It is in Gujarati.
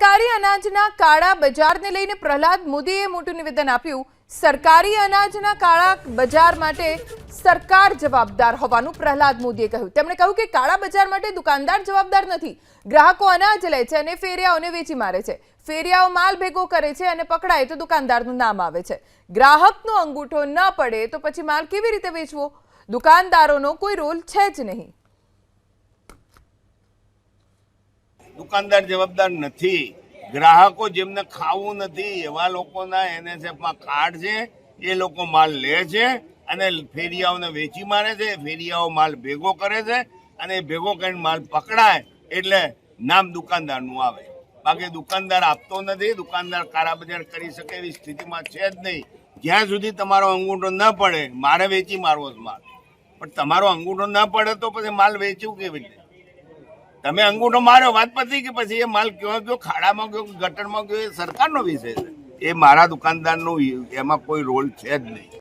સરકારી અનાજના કાળા બજારને લઈને પ્રહલાદ મોદીએ મોટું નિવેદન આપ્યું. સરકારી અનાજના કાળા બજાર માટે સરકાર જવાબદાર હોવાનું પ્રહલાદ મોદીએ કહ્યું. તેમણે કહ્યું કે કાળા બજાર માટે દુકાનદાર જવાબદાર નથી. ગ્રાહકો અનાજ લે છે અને ફેરિયાઓને વેચી મારે છે. ફેરિયાઓ માલ ભેગો કરે છે અને પકડાય તો દુકાનદારનું નામ આવે છે. ગ્રાહકનો અંગૂઠો ન પડે તો પછી માલ કેવી રીતે વેચવો? દુકાનદારોનો કોઈ રોલ છે જ નહીં. દુકાનદાર જવાબદાર નથી. ગ્રાહકો જેમને ખાવું નથી, એવા લોકોના એનએસએફમાં કાર્ડ છે, એ લોકો માલ લે છે અને ફેરિયાઓને વેચી મારે છે, ફેરિયાઓ માલ ભેગો કરે છે અને ભેગો કરીને માલ પકડાય એટલે નામ દુકાનદારનું આવે. બાકી દુકાનદાર આપતો નથી, દુકાનદાર કાળા બજાર કરી શકે એવી સ્થિતિમાં છે જ નહીં. જ્યાં સુધી તમારો અંગૂઠો ન પડે, મારે વેચી મારવો જ માલ. પણ તમારો અંગૂઠો ન પડે તો પછી માલ વેચ્યું કેવી રીતે? તમે અંગૂઠો માર્યો વાત પતી કે પછી એ માલ ક્યાં ગયો, ખાડામાં ગયો ગટરમાં ગયો, એ સરકારનો વિષય છે. એ મારા દુકાનદારનો, એમાં કોઈ રોલ છે જ નહીં.